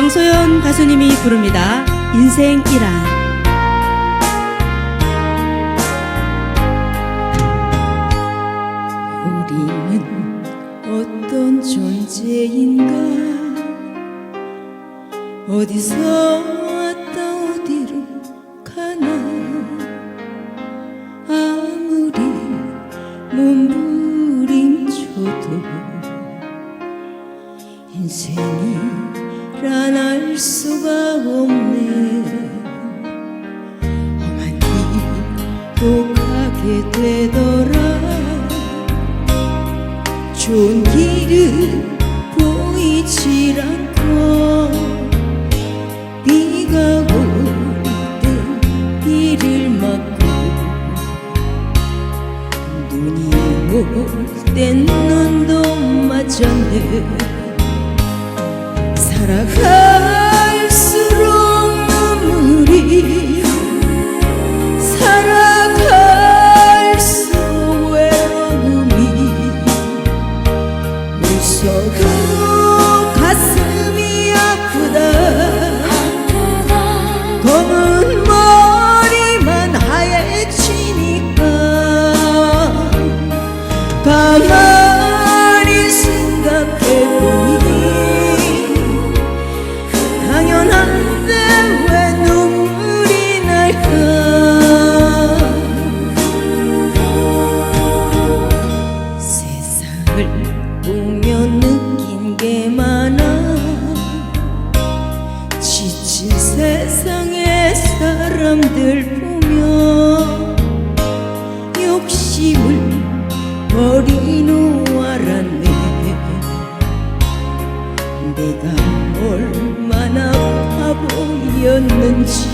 강소연 가수님이 부릅니다. 인생이란. 우리는 어떤 존재인가 어디서 왔다 어디로 가나 아무리 몸부림쳐도 인생이 란알 수가 없네. 험한 길도 가게 되더라. 좋은 길은 보이질 않고 비가 올 때 비를 맞고 눈이 올 땐 눈도 맞았네 살아갈수록 눈물이 살아갈수록 외로움이 웃어도 내가 얼마나 바보였는지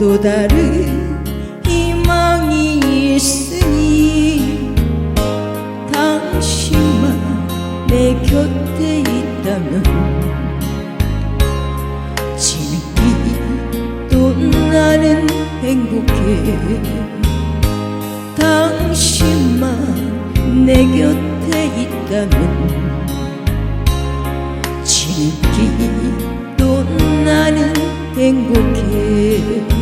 또 다른 희망이 있으니 당신만 내 곁에 있다면 지금도 나는 행복해. 당신만 내 곁에 있다면 지금도 나는 행복해